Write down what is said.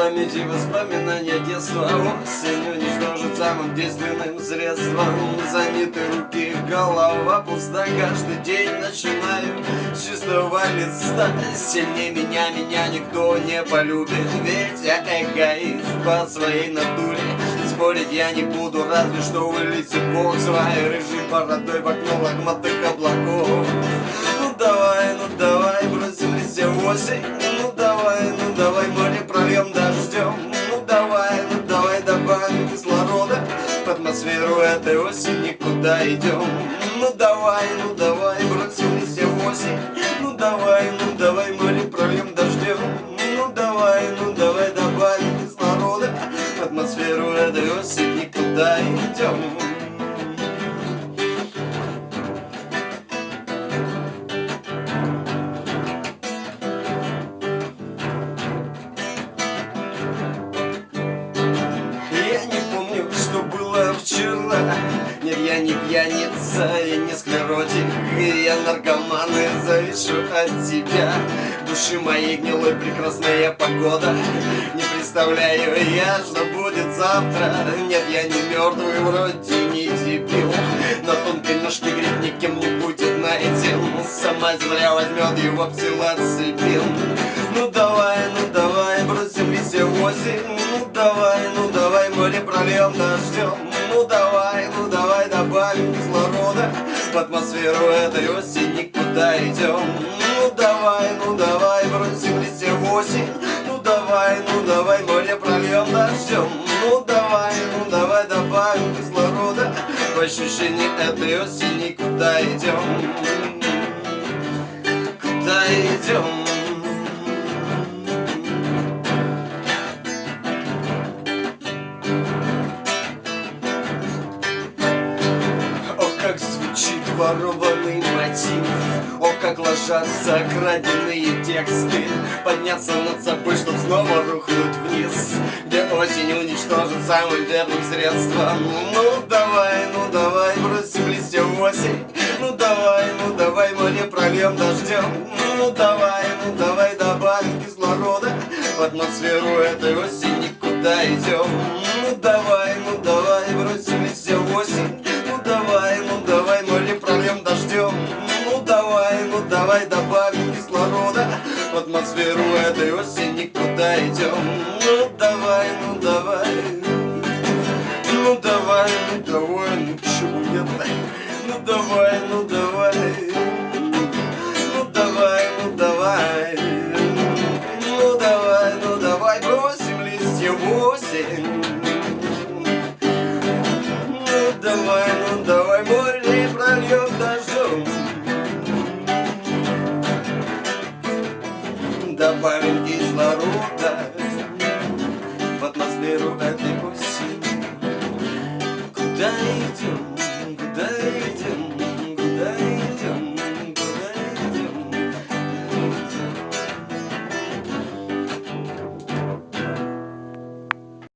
памяти воспоминания детства. Осенью уничтожит самым действенным средством. Заняты руки, голова пуста Каждый день начинаю с чистого листа. Сильнее меня, меня никто не полюбит Ведь я эгоист по своей натуре. Спорить я не буду, разве что вылетит бог Своей рыжей бородой в окно лохматых облаков. Ну давай, ну давай, бросим листья в осень куда идем. Ну давай, ну давай, бросим листья в осень Ну давай, ну давай, Нет, я не пьяница, я не склеротик. Я наркоман и завишу от тебя. Души моей гнилой прекрасная погода. Не представляю я, что будет завтра. Нет, я не мертвый, вроде не дебил. На тонкой ножке гриб никем не будет найден Сама земля возьмет его в псилоцибин Ну давай, ну давай, бросим листья в осень. Ну давай, ну давай, море прольем дождем В атмосферу этой осени куда идем. Ну давай, ну давай, бросим листья в осень. Ну давай, ну давай, море прольем дождем Ну давай, ну давай, добавим кислорода. В ощущении этой осени куда идем. Куда идем ворованный мотив. О, как ложатся краденные тексты. Подняться над собой, чтоб снова рухнуть вниз. Где осень уничтожит самым верным средством. Ну давай, ну давай, бросим листья в осень. Ну давай, ну давай, море прольем дождем Ну давай, ну давай, добавим кислорода. В атмосферу этой осени куда идем ну давай, дождем Ну давай, ну давай, добавим кислорода В атмосферу этой осени куда идем. Ну давай, ну давай. Ну давай, ну давай, ну чего нет? Ну давай, ну давай. Ну давай, ну давай. Ну давай, ну давай, бросим листья осень. Ну давай, ну давай, море добавим кислорода В атмосферу этой осени Куда идем?